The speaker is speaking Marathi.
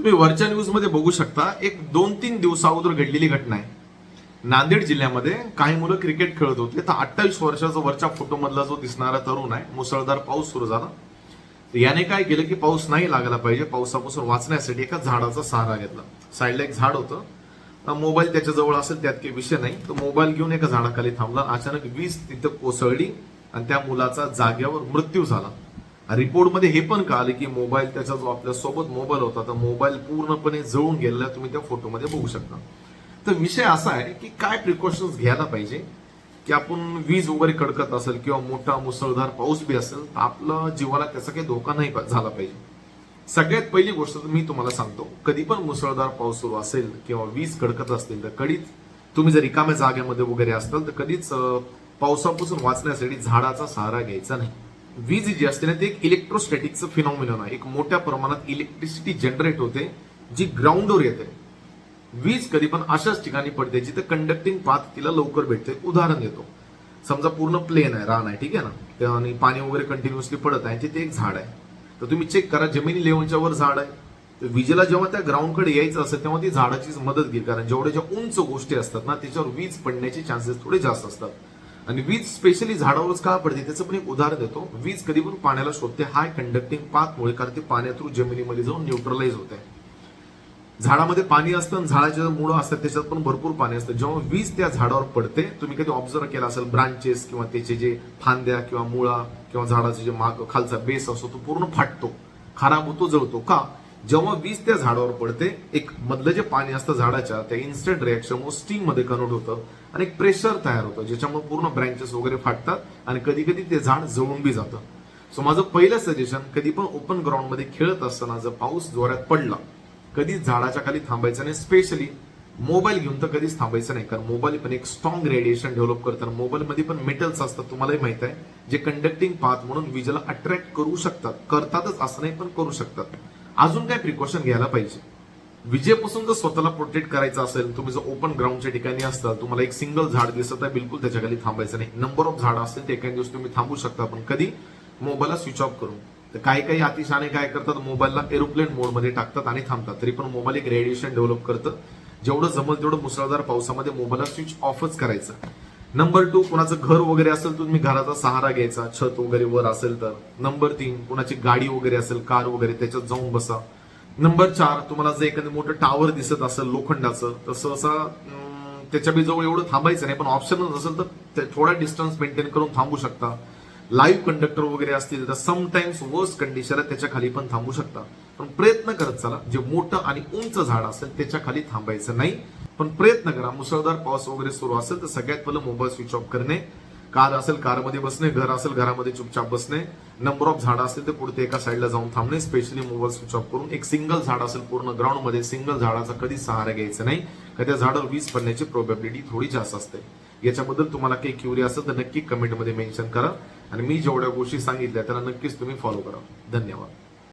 तुम्ही वरच्या न्यूजमध्ये बघू शकता एक दोन तीन दिवसाअगोदर घडलेली घटना आहे. नांदेड जिल्ह्यामध्ये काही मुलं क्रिकेट खेळत होते. तर अठ्ठावीस वर्षाचा वरच्या फोटोमधला जो दिसणारा तरुण आहे मुसळधार पाऊस सुरू झाला. तर याने काय केलं की पाऊस नाही लागला पाहिजे पावसापासून वाचण्यासाठी एका झाडाचा सहारा घेतला. साईडला एक झाड होतं. तर मोबाईल त्याच्याजवळ असेल त्यात काही विषय नाही. तो मोबाईल घेऊन एका झाडाखाली थांबला. अचानक वीज तिथं कोसळली आणि त्या मुलाचा जाग्यावर मृत्यू झाला. रिपोर्टमध्ये हे पण कळालं की मोबाईल त्याचा जो आपल्यासोबत मोबाईल होता तर मोबाईल पूर्णपणे जळून गेलेला तुम्ही त्या फोटोमध्ये बघू शकता. तर विषय असा आहे की काय प्रिकॉशन्स घ्यायला पाहिजे? की आपण वीज वगैरे कडकत असेल किंवा मोठा मुसळधार पाऊस बी असेल तर आपलं जीवाला त्याचा काही धोका नाही झाला पाहिजे. सगळ्यात पहिली गोष्ट तर मी तुम्हाला सांगतो कधी पण मुसळधार पाऊस सुरू असेल किंवा वीज कडकत असतील तर कधीच तुम्ही जर रिकाम्या जागेमध्ये वगैरे असाल तर कधीच पावसापासून वाचण्यासाठी झाडाचा सहारा घ्यायचा नाही. वीज जी असते ना ते एक इलेक्ट्रोस्टॅटिकचं फिनॉमिनॉन आहे. एक मोठ्या प्रमाणात इलेक्ट्रिसिटी जनरेट होते जी ग्राउंडवर येते. वीज कधी पण अशाच ठिकाणी पडते जिथे कंडक्टिंग पाथ तिला लवकर भेटते. उदाहरण देतो. समजा पूर्ण प्लेन आहे रान आहे ठीक आहे ना? आणि पाणी वगैरे कंटिन्युअसली पडत आहे तिथे एक झाड आहे. तर तुम्ही चेक करा जमिनी लेवलच्या वर झाड आहे. तर विजेला जेव्हा त्या ग्राउंडकडे यायचं असेल तेव्हा ती झाडाचीच मदत घेईल कारण जेवढ्या ज्या उंच गोष्टी असतात ना त्याच्यावर वीज पडण्याचे चान्सेस थोडे जास्त असतात. आणि वीज स्पेशली झाडावरच का पडते त्याचं पण एक उदाहरण देतो. वीज कधी पण पाण्याला शोधते हाय कंडक्टिंग पाथमुळे कारण ते पाण्या थ्रू जमिनीमध्ये जाऊन न्यूट्रलाइज होते. झाडामध्ये पाणी असतं आणि झाडाचे मुळं असतात त्याच्यात पण भरपूर पाणी असतं. जेव्हा वीज त्या झाडावर पडते तुम्ही कधी ऑब्झर्व केला असेल ब्रांचेस किंवा त्याचे जे फांद्या किंवा मुळा किंवा झाडाचे जे माग खालचा बेस असतो तो पूर्ण फाटतो. खराब होतो जळतो. का? जेव्हा वीज त्या झाडावर पडते एक मधलं जे पाणी असतं झाडाच्या त्या इन्स्टंट रिॲक्शनमुळे स्टीममध्ये कन्वर्ट होतं आणि एक प्रेशर तयार होतं ज्याच्यामुळे पूर्ण ब्रँचेस वगैरे फाटतात आणि कधी कधी ते झाड जळून बी जातं. सो माझं पहिलं सजेशन कधी पण ओपन ग्राउंडमध्ये खेळत असताना जर पाऊस जोरात पडला कधीच झाडाच्या खाली थांबायचं नाही स्पेशली मोबाईल घेऊन तर कधीच थांबायचं नाही कारण मोबाईल पण एक स्ट्रॉंग रेडिएशन डेव्हलप करतात मोबाईलमध्ये पण मेटल्स असतात तुम्हालाही माहीत आहे जे कंडक्टिंग पाथ म्हणून विजेला अट्रॅक्ट करू शकतात. करतातच असं नाही पण करू शकतात. अजून काय प्रिकॉशन घ्यायला पाहिजे? विजेपासून जर स्वतःला प्रोटेक्ट करायचं असेल तुम्ही जर ओपन ग्राउंडच्या ठिकाणी असताल तुम्हाला एक सिंगल झाड दिसत आहे बिलकुल त्याच्याखाली थांबायचं नाही. नंबर ऑफ झाड असतील ते एखाद्या दिवस तुम्ही थांबू शकता पण कधी मोबाईलला स्विच ऑफ करून. तर काही काही अतिशाने काय करतात मोबाईलला एरोप्लेन मोडमध्ये टाकतात आणि थांबतात. तरी पण मोबाईल एक रेडिएशन डेव्हलप करतं. जेवढं जमल तेवढं मुसळधार पावसामध्ये मोबाईलला स्विच ऑफच करायचं. नंबर टू कुणाचं घर वगैरे असेल तर तुम्ही घराचा सहारा घ्यायचा छत वगैरे वर असेल तर. नंबर तीन कुणाची गाडी वगैरे असेल कार वगैरे त्याच्यात जाऊन बसा. नंबर चार तुम्हाला जर एखादं मोठं टावर दिसत असेल लोखंडाचं तर सहसा त्याच्या बी जवळ एवढं थांबायचं नाही पण ऑप्शनच असेल तर थोडा डिस्टन्स मेंटेन करून थांबू शकता. लाईव्ह कंडक्टर वगैरे असतील तर समटाईम्स वर्स्ट कंडिशन आहे त्याच्याखाली पण थांबू शकता. पण प्रयत्न करत चला जे मोठं आणि उंच झाड असेल त्याच्याखाली थांबायचं नाही. पण प्रयत्न करा. मुसळधार पाऊस वगैरे सुरू असेल तर सगळ्यात पहिलं मोबाईल स्विच ऑफ करणे. कार असेल कारमध्ये बसणे घर असेल घरामध्ये चुपचाप बसणे. नंबर ऑफ झाडं असतील तर पुढे एका साईडला जाऊन थांबणे. स्पेशली मोबाईल स्विच ऑफ करून एक सिंगल झाड असेल पूर्ण ग्राउंडमध्ये सिंगल झाडाचा कधी सहारा घ्यायचा नाही. का त्या झाडावर वीज पडण्याची प्रोबॅबिलिटी थोडी जास्त असते. याच्याबद्दल तुम्हाला काही क्युरी असेल तर नक्की कमेंटमध्ये मेन्शन करा. आणि मी जेवढ्या गोष्टी सांगितल्या त्याला नक्कीच तुम्ही फॉलो करा. धन्यवाद.